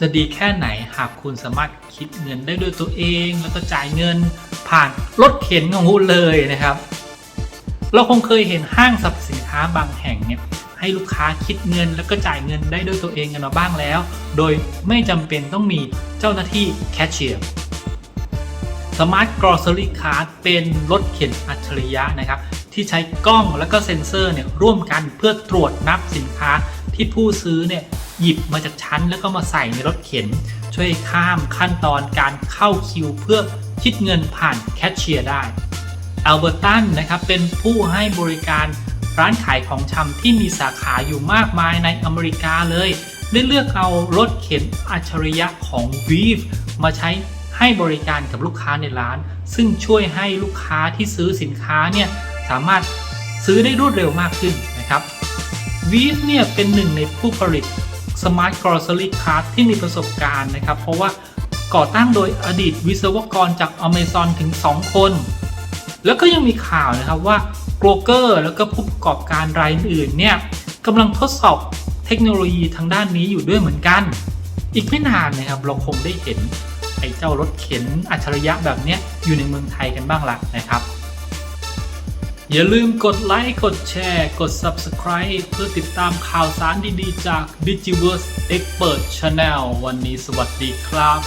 จะดีแค่ไหนหากคุณสามารถคิดเงินได้ด้วยตัวเอง แล้วก็จ่ายเงินผ่านรถเข็นของคุณเลยนะครับ เราคงเคยเห็นห้างสรรพสินค้าบางแห่งเนี่ยให้ลูกค้าคิดเงินแล้วก็จ่ายเงินได้ด้วยตัวเองกันมาบ้างแล้ว โดยไม่จำเป็นต้องมีเจ้าหน้าที่แคชเชียร์ Smart Grocery Card เป็นรถเข็นอัจฉริยะนะครับ ที่ใช้กล้องและก็เซ็นเซอร์เนี่ยร่วมกันเพื่อตรวจนับสินค้าที่ผู้ซื้อเนี่ย หยิบมาจากชั้นแล้วก็มาใส่ในรถเข็น ช่วยข้ามขั้นตอนการเข้าคิวเพื่อคิดเงินผ่านแคชเชียร์ได้อัลเบอร์ตันนะครับเป็นผู้ให้บริการร้านขายของชำที่มีสาขาอยู่มากมายในอเมริกาเลย ได้เลือกเอารถเข็นอัจฉริยะของ v e v มาใช้ให้บริการกับลูกค้าในร้าน ซึ่งช่วยให้ลูกค้าที่ซื้อสินค้าเนี่ยสามารถซื้อได้รวดเร็วมากขึ้นนะครับ v e v เนี่ยเป็นหนึ่งในผู้ผลิต Smart Grocery Card ที่มีประสบการณ์นะครับ เพราะว่าก่อตั้งโดยอดีตวิศวกรจาก Amazon ถึง 2 คน แล้วก็ยังมีข่าวนะครับว่าโกลเกอร์แล้วก็ผู้ประกอบการรายอื่นเนี่ยกำลังทดสอบเทคโนโลยีทางด้านนี้อยู่ด้วยเหมือนกัน อีกไม่นานนะครับเราคงได้เห็นไอ้เจ้ารถเข็นอัจฉริยะแบบนี้อยู่ในเมืองไทยกันบ้างละนะครับ อย่าลืมกดไลค์ กดแชร์ กด Subscribe เพื่อติดตามข่าวสารดี ๆ จาก Digiverse Expert Channel วันนี้สวัสดีครับ